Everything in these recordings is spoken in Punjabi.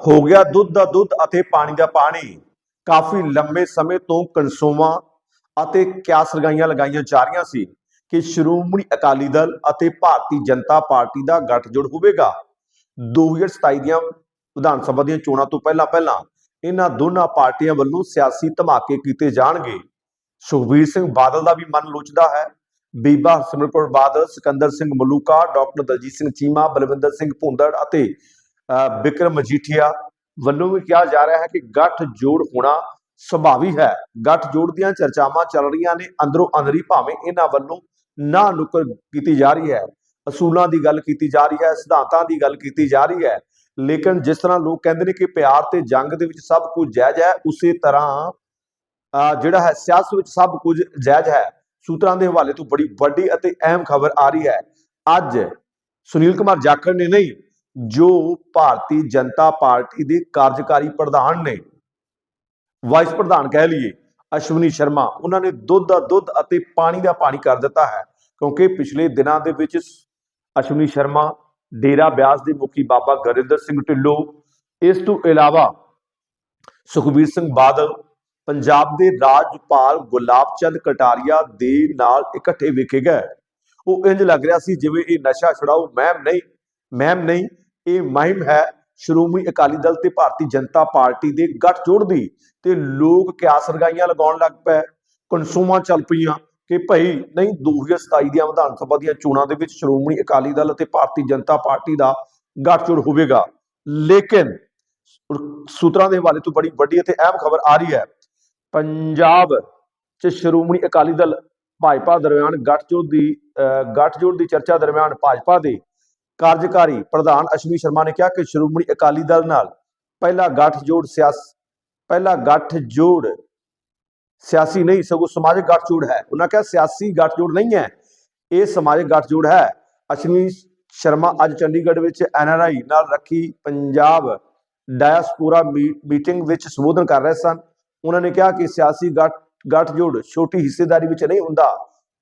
ਹੋ ਗਿਆ ਦੁੱਧ ਦਾ ਦੁੱਧ ਅਤੇ ਪਾਣੀ ਦਾ ਪਾਣੀ। ਕਾਫੀ ਲੰਬੇ ਸਮੇਂ ਤੋਂ ਕਨਸੂਮਾ ਅਤੇ ਕਿਆਸ ਲਗਾਈਆਂ ਲਗਾਈਆਂ ਜਾ ਰਹੀਆਂ ਸੀ ਕਿ ਸ਼੍ਰੋਮਣੀ ਅਕਾਲੀ ਦਲ ਅਤੇ ਭਾਰਤੀ ਜਨਤਾ ਪਾਰਟੀ ਦਾ ਗੱਠਜੋੜ ਹੋਵੇਗਾ। 2027 ਦੀਆਂ ਵਿਧਾਨ ਸਭਾ ਦੀਆਂ ਚੋਣਾਂ ਤੋਂ ਪਹਿਲਾਂ ਪਹਿਲਾਂ ਇਹਨਾਂ ਦੋਨਾਂ ਪਾਰਟੀਆਂ ਵੱਲੋਂ ਸਿਆਸੀ ਧਮਾਕੇ ਕੀਤੇ ਜਾਣਗੇ। ਸੁਖਬੀਰ ਸਿੰਘ ਬਾਦਲ ਦਾ ਵੀ ਮਨ ਲੋਚਦਾ ਹੈ। ਬੀਬਾ ਹਰਸਿਮਰਤ ਕੌਰ ਬਾਦਲ, ਸਿਕੰਦਰ ਸਿੰਘ ਮਲੂਕਾ, ਡਾਕਟਰ ਦਲਜੀਤ ਸਿੰਘ ਚੀਮਾ, ਬਲਵਿੰਦਰ ਸਿੰਘ ਭੁੰਦੜ ਅਤੇ ਬਿਕਰਮ ਮਜੀਠੀਆ ਵੱਲੋਂ ਵੀ ਕਿਹਾ ਜਾ ਰਿਹਾ ਹੈ ਕਿ ਗੱਠ ਜੋੜ ਹੋਣਾ ਸੁਭਾਵੀ ਹੈ। ਗੱਠ ਜੋੜ ਦੀਆਂ ਚਰਚਾਵਾਂ ਚੱਲ ਰਹੀਆਂ ਨੇ ਅੰਦਰੋਂ ਅੰਦਰੀ ਭਾਵੇਂ ਇਹਨਾਂ ਵੱਲੋਂ ਨਾ ਨੁਕਰ ਕੀਤੀ ਜਾ ਰਹੀ ਹੈ। ਅਸੂਲਾਂ ਦੀ ਗੱਲ ਕੀਤੀ ਜਾ ਰਹੀ ਹੈ ਸਿਧਾਂਤਾਂ ਦੀ ਗੱਲ ਕੀਤੀ ਜਾ ਰਹੀ ਹੈ। ਲੇਕਿਨ ਜਿਸ ਤਰ੍ਹਾਂ ਲੋਕ ਕਹਿੰਦੇ ਨੇ ਕਿ ਪਿਆਰ ਤੇ ਜੰਗ ਦੇ ਵਿੱਚ ਸਭ ਕੁਝ ਜਾਇਜ਼ ਹੈ ਉਸੇ ਤਰ੍ਹਾਂ ਅਹ, ਜਿਹੜਾ ਹੈ ਸਿਆਸਤ ਵਿੱਚ ਸਭ ਕੁਝ ਜਾਇਜ਼ ਹੈ। ਸੂਤਰਾਂ ਦੇ ਹਵਾਲੇ ਤੋਂ ਬੜੀ ਵੱਡੀ ਅਤੇ ਅਹਿਮ ਖਬਰ ਆ ਰਹੀ ਹੈ। ਅੱਜ ਸੁਨੀਲ ਕੁਮਾਰ ਜਾਖੜ ਨੇ ਨਹੀਂ ਜੋ ਭਾਰਤੀ ਜਨਤਾ ਪਾਰਟੀ ਦੇ ਕਾਰਜਕਾਰੀ ਪ੍ਰਧਾਨ ਨੇ ਵਾਈਸ ਪ੍ਰਧਾਨ ਕਹਿ ਲਈਏ, ਅਸ਼ਵਨੀ ਸ਼ਰਮਾ, ਉਹਨਾਂ ਨੇ ਦੁੱਧ ਦਾ ਦੁੱਧ ਅਤੇ ਪਾਣੀ ਦਾ ਪਾਣੀ ਕਰ ਦਿੱਤਾ ਹੈ, ਕਿਉਂਕਿ ਪਿਛਲੇ ਦਿਨਾਂ ਦੇ ਵਿੱਚ ਅਸ਼ਵਨੀ ਸ਼ਰਮਾ, ਡੇਰਾ ਬਿਆਸ ਦੇ ਮੁਖੀ ਬਾਬਾ ਗਰਿੰਦਰ ਸਿੰਘ ਢਿੱਲੋਂ, ਇਸ ਤੋਂ ਇਲਾਵਾ ਸੁਖਬੀਰ ਸਿੰਘ ਬਾਦਲ, ਪੰਜਾਬ ਦੇ ਰਾਜਪਾਲ ਗੁਲਾਬ ਚੰਦ ਕਟਾਰੀਆ ਦੇ ਨਾਲ ਇਕੱਠੇ ਵੇਖੇ ਗਏ। ਉਹ ਇੰਜ ਲੱਗ ਰਿਹਾ ਸੀ ਜਿਵੇਂ ਇਹ ਨਸ਼ਾ ਛੁਡਾਊ ਮਹਿਮ ਨਹੀਂ ਮਹਿਮ ਨਹੀਂ ਇਹ ਮਹਿਮ ਹੈ ਸ਼੍ਰੋਮਣੀ ਅਕਾਲੀ ਦਲ ਤੇ ਭਾਰਤੀ ਜਨਤਾ ਪਾਰਟੀ ਦੇ ਗੱਠਜੋੜ ਦੀ ਤੇ ਲੋਕ ਕਿਆਸ ਰਗਾਈਆਂ ਲਗਾਉਣ ਲੱਗ ਪਏ। ਕਨਸੂਮਾਂ ਚੱਲ ਪਈਆਂ ਕਿ ਭਈ ਨਹੀਂ 2027 ਦੀਆਂ ਵਿਧਾਨ ਸਭਾ ਦੀਆਂ ਚੋਣਾਂ ਦੇ ਵਿੱਚ ਸ਼੍ਰੋਮਣੀ ਅਕਾਲੀ ਦਲ ਅਤੇ ਭਾਰਤੀ ਜਨਤਾ ਪਾਰਟੀ ਦਾ ਗੱਠਜੋੜ ਹੋਵੇਗਾ। ਲੇਕਿਨ ਸੂਤਰਾਂ ਦੇ ਹਵਾਲੇ ਤੋਂ ਬੜੀ ਵੱਡੀ ਅਤੇ ਅਹਿਮ ਖਬਰ ਆ ਰਹੀ ਹੈ। ਪੰਜਾਬ 'ਚ ਸ਼੍ਰੋਮਣੀ ਅਕਾਲੀ ਦਲ ਭਾਜਪਾ ਦਰਮਿਆਨ ਗੱਠਜੋੜ ਦੀ ਅਹ, ਗੱਠਜੋੜ ਦੀ ਚਰਚਾ ਦਰਮਿਆਨ ਭਾਜਪਾ ਦੇ ਕਾਰਜਕਾਰੀ ਪ੍ਰਧਾਨ ਅਸ਼ਵਨੀ ਸ਼ਰਮਾ ਨੇ ਕਿਹਾ ਕਿ ਸ਼੍ਰੋਮਣੀ ਅਕਾਲੀ ਦਲ ਨਾਲ ਪਹਿਲਾ ਗੱਠਜੋੜ ਸਿਆਸ, ਪਹਿਲਾ ਗੱਠਜੋੜ ਸਿਆਸੀ ਨਹੀਂ, ਸਗੋਂ ਸਮਾਜਿਕ ਗੱਠਜੋੜ ਹੈ। ਉਹਨਾਂ ਕਿਹਾ ਸਿਆਸੀ ਗੱਠਜੋੜ ਨਹੀਂ ਹੈ, ਇਹ ਸਮਾਜਿਕ ਗੱਠਜੋੜ ਹੈ। ਅਸ਼ਵਨੀ ਸ਼ਰਮਾ ਅੱਜ ਚੰਡੀਗੜ੍ਹ ਵਿੱਚ ਐਨਆਰਆਈ ਨਾਲ ਰੱਖੀ ਪੰਜਾਬ ਡਾਇਸਪੋਰਾ ਮੀਟਿੰਗ ਵਿੱਚ ਸੰਬੋਧਨ ਕਰ ਰਹੇ ਸਨ। ਉਹਨਾਂ ਨੇ ਕਿਹਾ ਕਿ ਸਿਆਸੀ ਗੱਠ, ਗੱਠਜੋੜ ਛੋਟੀ ਹਿੱਸੇਦਾਰੀ ਵਿੱਚ ਨਹੀਂ ਹੁੰਦਾ,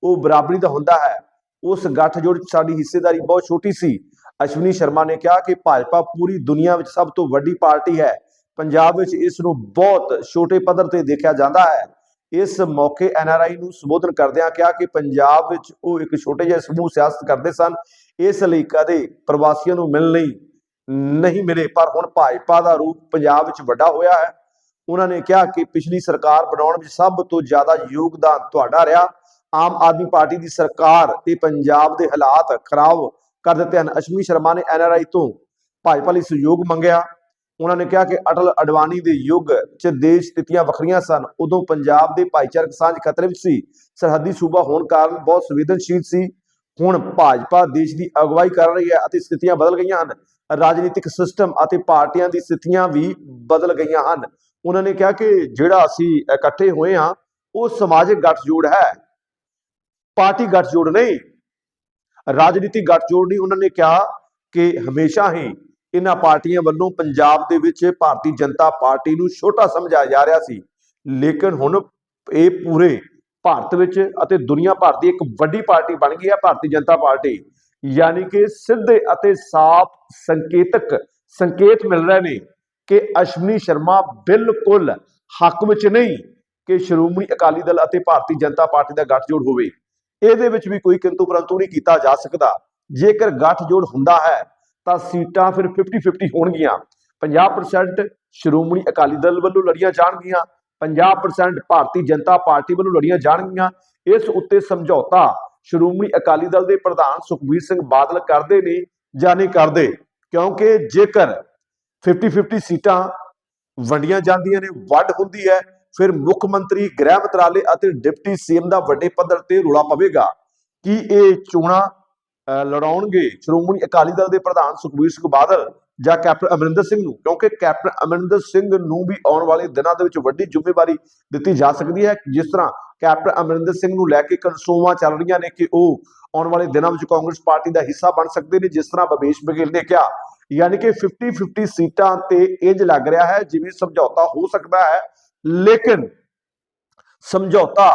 ਉਹ ਬਰਾਬਰੀ ਦਾ ਹੁੰਦਾ ਹੈ। ਉਸ ਗੱਠਜੋੜ 'ਚ ਸਾਡੀ ਹਿੱਸੇਦਾਰੀ ਬਹੁਤ ਛੋਟੀ ਸੀ। ਅਸ਼ਵਨੀ ਸ਼ਰਮਾ ਨੇ ਕਿਹਾ ਕਿ ਭਾਜਪਾ ਪੂਰੀ ਦੁਨੀਆ ਵਿੱਚ ਸਭ ਤੋਂ ਵੱਡੀ ਪਾਰਟੀ ਹੈ। ਪੰਜਾਬ ਵਿੱਚ ਇਸ ਨੂੰ ਬਹੁਤ ਛੋਟੇ ਪੱਧਰ ਤੇ ਦੇਖਿਆ ਜਾਂਦਾ ਹੈ। ਇਸ ਮੌਕੇ ਐਨਆਰਆਈ ਨੂੰ ਸੰਬੋਧਨ ਕਰਦਿਆਂ ਕਿਹਾ ਕਿ ਪੰਜਾਬ ਵਿੱਚ ਉਹ ਇੱਕ ਛੋਟੇ ਜਿਹੇ ਸਮੂਹ ਸਿਆਸਤ ਕਰਦੇ ਸਨ। ਇਸ ਲਈ ਕਦੇ ਪ੍ਰਵਾਸੀਆਂ ਨੂੰ ਮਿਲਣ ਲਈ ਨਹੀਂ ਮਿਲੇ, ਪਰ ਹੁਣ ਭਾਜਪਾ ਦਾ ਰੂਪ ਪੰਜਾਬ ਵਿੱਚ ਵੱਡਾ ਹੋਇਆ ਹੈ। ਉਹਨਾਂ ਨੇ ਕਿਹਾ ਕਿ ਪਿਛਲੀ ਸਰਕਾਰ ਬਣਾਉਣ ਵਿੱਚ ਸਭ ਤੋਂ ਜ਼ਿਆਦਾ ਯੋਗਦਾਨ ਤੁਹਾਡਾ ਰਿਹਾ। ਆਮ ਆਦਮੀ ਪਾਰਟੀ ਦੀ ਸਰਕਾਰ ਤੇ ਪੰਜਾਬ ਦੇ ਹਾਲਾਤ ਖਰਾਬ ਕਰ ਦਿੱਤੇ ਹਨ। ਅਸ਼ਮੀ ਸ਼ਰਮਾ ਨੇ ਐਨਆਰਆਈ ਤੋਂ ਭਾਜਪਾ ਲਈ ਸਹਿਯੋਗ ਮੰਗਿਆ। ਉਹਨਾਂ ਨੇ ਕਿਹਾ ਕਿ ਅਟਲ ਅਡਵਾਨੀ ਦੇ ਯੁੱਗ 'ਚ ਦੇਸ਼ ਸਥਿਤੀਆਂ ਵੱਖਰੀਆਂ ਸਨ। ਉਦੋਂ ਪੰਜਾਬ ਦੇ ਭਾਈਚਾਰਕ ਸਾਂਝ ਖਤਰੇ ਵਿੱਚ ਸੀ। ਸਰਹੱਦੀ ਸੂਬਾ ਹੋਣ ਕਾਰਨ ਬਹੁਤ ਸੰਵੇਦਨਸ਼ੀਲ ਸੀ। ਹੁਣ ਭਾਜਪਾ ਦੇਸ਼ ਦੀ ਅਗਵਾਈ ਕਰ ਰਹੀ ਹੈ ਅਤੇ ਸਥਿਤੀਆਂ ਬਦਲ ਗਈਆਂ ਹਨ। ਰਾਜਨੀਤਿਕ ਸਿਸਟਮ ਅਤੇ ਪਾਰਟੀਆਂ ਦੀ ਸਥਿਤੀਆਂ ਵੀ ਬਦਲ ਗਈਆਂ ਹਨ। ਉਹਨਾਂ ਨੇ ਕਿਹਾ ਕਿ ਜਿਹੜਾ ਅਸੀਂ ਇਕੱਠੇ ਹੋਏ ਹਾਂ, ਉਹ ਸਮਾਜਿਕ ਗੱਠਜੋੜ ਹੈ। ਪਾਰਟੀ ਗੱਠਜੋੜ ਨਹੀਂ, ਰਾਜਨੀਤੀ ਗੱਠਜੋੜ ਨਹੀਂ, ਉਹਨਾਂ ਨੇ ਕਿਹਾ ਕਿ ਹਮੇਸ਼ਾ ਹੀ ਇਹਨਾਂ ਪਾਰਟੀਆਂ ਵੱਲੋਂ ਪੰਜਾਬ ਦੇ ਵਿੱਚ ਭਾਰਤੀ ਜਨਤਾ ਪਾਰਟੀ ਨੂੰ ਛੋਟਾ ਸਮਝਿਆ ਜਾ ਰਿਹਾ ਸੀ। ਲੇਕਿਨ ਹੁਣ ਇਹ ਪੂਰੇ ਭਾਰਤ ਵਿੱਚ ਅਤੇ ਦੁਨੀਆ ਭਰ ਦੀ ਇੱਕ ਵੱਡੀ ਪਾਰਟੀ ਬਣ ਗਈ ਹੈ, ਭਾਰਤੀ ਜਨਤਾ ਪਾਰਟੀ। ਯਾਨੀ ਕਿ ਸਿੱਧੇ ਅਤੇ ਸਾਫ਼ ਸੰਕੇਤਕ ਸੰਕੇਤ ਮਿਲ ਰਹੇ ਨੇ ਕਿ ਅਸ਼ਵਨੀ ਸ਼ਰਮਾ ਬਿਲਕੁਲ ਹੱਕ ਵਿੱਚ ਨਹੀਂ ਕਿ ਸ਼੍ਰੋਮਣੀ ਅਕਾਲੀ ਦਲ ਅਤੇ ਭਾਰਤੀ ਜਨਤਾ ਪਾਰਟੀ ਦਾ ਗੱਠਜੋੜ ਹੋਵੇ। ਇਹਦੇ ਵਿੱਚ ਵੀ ਕੋਈ ਕਿੰਤੂ ਪਰੰਤੂ ਨਹੀਂ ਕੀਤਾ ਜਾ ਸਕਦਾ। ਜੇਕਰ ਗੱਠਜੋੜ ਹੁੰਦਾ ਹੈ, ਤਾਂ ਸੀਟਾਂ ਫਿਰ 50-50 ਹੋਣਗੀਆਂ। 50% ਸ਼੍ਰੋਮਣੀ ਅਕਾਲੀ ਦਲ ਵੱਲੋਂ ਲੜੀਆਂ ਜਾਣਗੀਆਂ। 50% ਭਾਰਤੀ ਜਨਤਾ ਪਾਰਟੀ ਵੱਲੋਂ ਲੜੀਆਂ ਜਾਣਗੀਆਂ। ਇਸ ਉੱਤੇ ਸਮਝੌਤਾ ਸ਼੍ਰੋਮਣੀ ਅਕਾਲੀ ਦਲ ਦੇ ਪ੍ਰਧਾਨ ਸੁਖਬੀਰ ਸਿੰਘ ਬਾਦਲ ਕਰਦੇ ਨੇ ਜਾਂ ਨਹੀਂ ਕਰਦੇ। ਕਿਉਂਕਿ ਜੇਕਰ 50-50 ਸੀਟਾਂ ਵੰਡੀਆਂ ਜਾਂਦੀਆਂ ਨੇ ਵੱਡ ਹੁੰਦੀ ਹੈ ਫਿਰ ਮੁੱਖ ਮੰਤਰੀ ਗ੍ਰਹਿ ਮੰਤਰਾਲੇ ਅਤੇ ਡਿਪਟੀ ਸੀਐਮ ਦਾ ਵੱਡੇ ਪੱਧਰ ਤੇ ਰੌਲਾ ਪਵੇਗਾ। ਕਿ ਇਹ ਚੋਣਾਂ ਲੜਾਉਣਗੇ? ਸ਼੍ਰੋਮਣੀ ਅਕਾਲੀ ਦਲ ਦੇ ਪ੍ਰਧਾਨ ਸੁਖਬੀਰ ਸਿੰਘ ਬਾਦਲ ਜਾਂ ਕੈਪਟਨ ਅਮਰਿੰਦਰ ਸਿੰਘ ਨੂੰ? ਕਿਉਂਕਿ ਕੈਪਟਨ ਅਮਰਿੰਦਰ ਸਿੰਘ ਨੂੰ ਵੀ ਆਉਣ ਵਾਲੇ ਦਿਨਾਂ ਦੇ ਵਿੱਚ ਵੱਡੀ ਜ਼ਿੰਮੇਵਾਰੀ ਦਿੱਤੀ ਜਾ ਸਕਦੀ ਹੈ। ਜਿਸ ਤਰ੍ਹਾਂ ਕੈਪਟਨ ਅਮਰਿੰਦਰ ਸਿੰਘ ਨੂੰ ਲੈ ਕੇ ਕਨਸੂਆਂ ਚੱਲ ਰਹੀਆਂ ਨੇ ਕਿ ਉਹ ਆਉਣ ਵਾਲੇ ਦਿਨਾਂ ਵਿੱਚ ਕਾਂਗਰਸ ਪਾਰਟੀ ਦਾ ਹਿੱਸਾ ਬਣ ਸਕਦੇ ਨੇ, ਜਿਸ ਤਰ੍ਹਾਂ ਭਵੇਸ਼ ਬਘੇਲ ਨੇ ਕਿਹਾ। ਯਾਨੀ ਕਿ 50-50 ਸੀਟਾਂ ਤੇ ਇੰਜ ਲੱਗ ਰਿਹਾ ਹੈ, ਜਿਵੇਂ ਸਮਝੌਤਾ ਹੋ ਸਕਦਾ ਹੈ। ਲੇਕਿਨ ਸਮਝੌਤਾ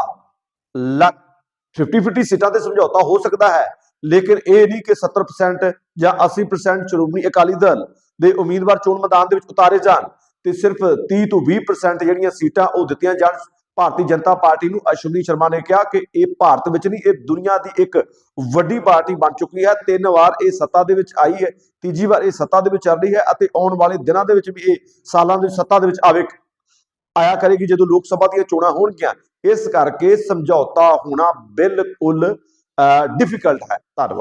50-50 ਸੀਟਾਂ ਤੇ ਸਮਝੌਤਾ ਹੋ ਸਕਦਾ ਹੈ। ਲੇਕਿਨ ਇਹ ਨਹੀਂ ਕਿ 70% ਜਾਂ 80% ਸ਼੍ਰੋਮਣੀ ਅਕਾਲੀ ਦਲ ਦੇ ਉਮੀਦਵਾਰ ਚੋਣ ਮੈਦਾਨ ਦੇ ਵਿੱਚ ਉਤਾਰੇ ਜਾਣ ਤੇ ਸਿਰਫ 30 ਤੋਂ 20% ਜਿਹੜੀਆਂ ਸੀਟਾਂ ਉਹ ਦਿੱਤੀਆਂ ਜਾਣ। ਭਾਰਤੀ ਜਨਤਾ ਪਾਰਟੀ ਨੂੰ ਅਸ਼ਵਨੀ ਸ਼ਰਮਾ ਨੇ ਕਿਹਾ ਕਿ ਇਹ ਭਾਰਤ ਵਿੱਚ ਨਹੀਂ, ਇਹ ਦੁਨੀਆ ਦੀ ਇੱਕ ਵੱਡੀ ਪਾਰਟੀ ਬਣ ਚੁੱਕੀ ਹੈ। ਤਿੰਨ ਵਾਰ ਇਹ ਸੱਤਾ ਦੇ ਵਿੱਚ ਆਈ ਹੈ, ਤੀਜੀ ਵਾਰ ਇਹ ਸੱਤਾ ਦੇ ਵਿੱਚ ਚੱਲ ਰਹੀ ਹੈ ਅਤੇ ਆਉਣ ਵਾਲੇ ਦਿਨਾਂ ਦੇ ਵਿੱਚ ਵੀ ਇਹ ਸਾਲਾਂ ਦੀ ਸੱਤਾ ਦੇ ਵਿੱਚ ਆਵੇ ਆਇਆ ਕਰੇਗੀ ਜਦੋਂ ਲੋਕ ਸਭਾ ਦੀਆਂ ਚੋਣਾਂ ਹੋਣਗੀਆਂ। ਇਸ ਕਰਕੇ ਸਮਝੌਤਾ ਹੋਣਾ ਬਿਲਕੁਲ ਡਿਫਿਕਲਟ ਹੈ। ਧੰਨਵਾਦ।